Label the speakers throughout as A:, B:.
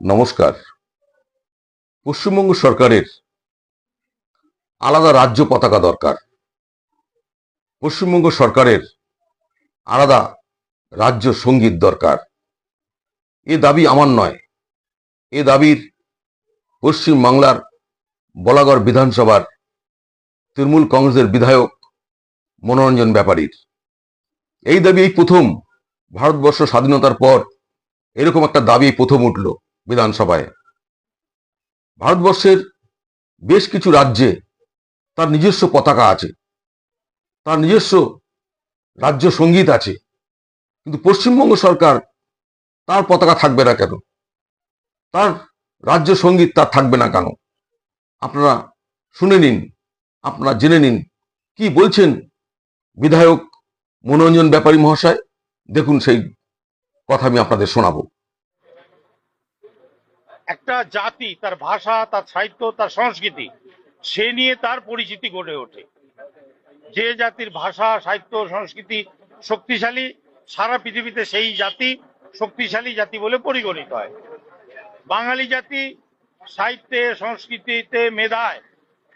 A: নমস্কার। পশ্চিমবঙ্গ সরকারের আলাদা রাজ্য পতাকা দরকার। পশ্চিমবঙ্গ সরকারের আলাদা রাজ্য সংগীত দরকার। এ দাবি আমার নয়। এ দাবির পশ্চিম বাংলার বলাগড় বিধানসভার তৃণমূল কংগ্রেসের বিধায়ক মনোরঞ্জন ব্যাপারীর। এই দাবি এই প্রথম ভারতবর্ষ স্বাধীনতার পর এরকম একটা দাবি প্রথম উঠল। বিধানসভায়। ভারতবর্ষের বেশ কিছু রাজ্যে তার নিজস্ব পতাকা আছে, তার নিজস্ব রাজ্য সংগীত আছে, কিন্তু পশ্চিমবঙ্গ সরকার তার পতাকা থাকবে না কেন? তার রাজ্য সংগীত তার থাকবে না কেন? আপনারা শুনে নিন, আপনারা জেনে নিন, কি বলছেন বিধায়ক মনোরঞ্জন ব্যাপারী মহাশয়? দেখুন সেই কথা আমি আপনাদের শোনাবো।
B: একটা জাতি, তার ভাষা, তার সাহিত্য, তার সংস্কৃতি, সে নিয়ে তার পরিচিতি গড়ে ওঠে। যে জাতির ভাষা, সাহিত্য, সংস্কৃতি শক্তিশালী, সারা পৃথিবীতে সেই জাতি শক্তিশালী জাতি বলে পরিগণিত হয়। বাঙালি জাতি সাহিত্যে, সংস্কৃতিতে মেধায়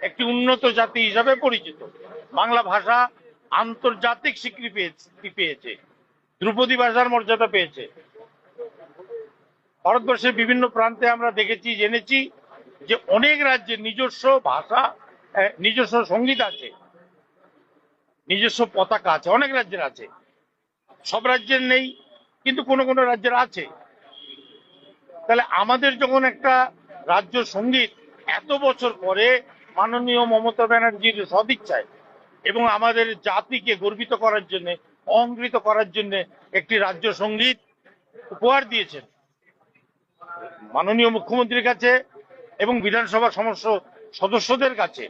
B: একটি উন্নত জাতি হিসাবে পরিচিত। বাংলা ভাষা আন্তর্জাতিক স্বীকৃতি পেয়েছে- পেয়েছে। ধ্রুপদী ভাষার মর্যাদা পেয়েছে। ভারতবর্ষের বিভিন্ন প্রান্তে আমরা দেখেছি, জেনেছি যে অনেক রাজ্যে নিজস্ব ভাষা নিজস্ব সংগীত আছে, নিজস্ব পতাকা আছে, অনেক রাজ্যের আছে। সব রাজ্যের নেই, কিন্তু কোনো কোনো রাজ্যের আছে। তাহলে আমাদের যখন একটা রাজ্য সংগীত এত বছর পরে মাননীয় মমতা ব্যানার্জির সদিচ্ছায় এবং আমাদের জাতিকে গর্বিত করার জন্য অহংকৃত করার জন্য একটি রাজ্য সংগীত উপহার দিয়েছেন মাননীয় মুখ্যমন্ত্রীর কাছে এবং বিধানসভার সমস্ত সদস্যদের কাছে,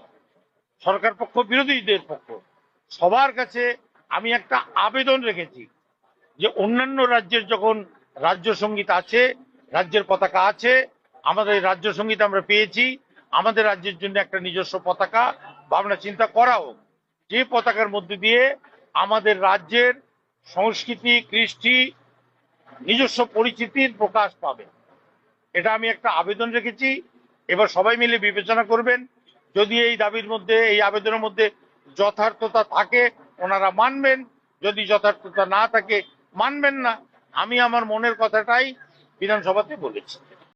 B: সরকার পক্ষ, বিরোধীদের পক্ষ, সবার কাছে আমি একটা আবেদন রেখেছি যে অন্যান্য রাজ্যের যখন রাজ্য সংগীত আছে, রাজ্যের পতাকা আছে, আমাদের রাজ্য সংগীত আমরা পেয়েছি, আমাদের রাজ্যের জন্য একটা নিজস্ব পতাকা, ভাবনা চিন্তা করা হোক। যে পতাকার মধ্যে দিয়ে আমাদের রাজ্যের সংস্কৃতি, কৃষ্টি, নিজস্ব পরিচিতির প্রকাশ পাবে। এটা আমি একটা আবেদন রেখেছি। এবার সবাই মিলে বিবেচনা করবেন। যদি এই দাবির মধ্যে, এই আবেদনের মধ্যে যথার্থতা থাকে, ওনারা মানবেন। যদি যথার্থতা না থাকে, মানবেন না। আমি আমার মনের কথাটাই বিধানসভাতে বলেছি।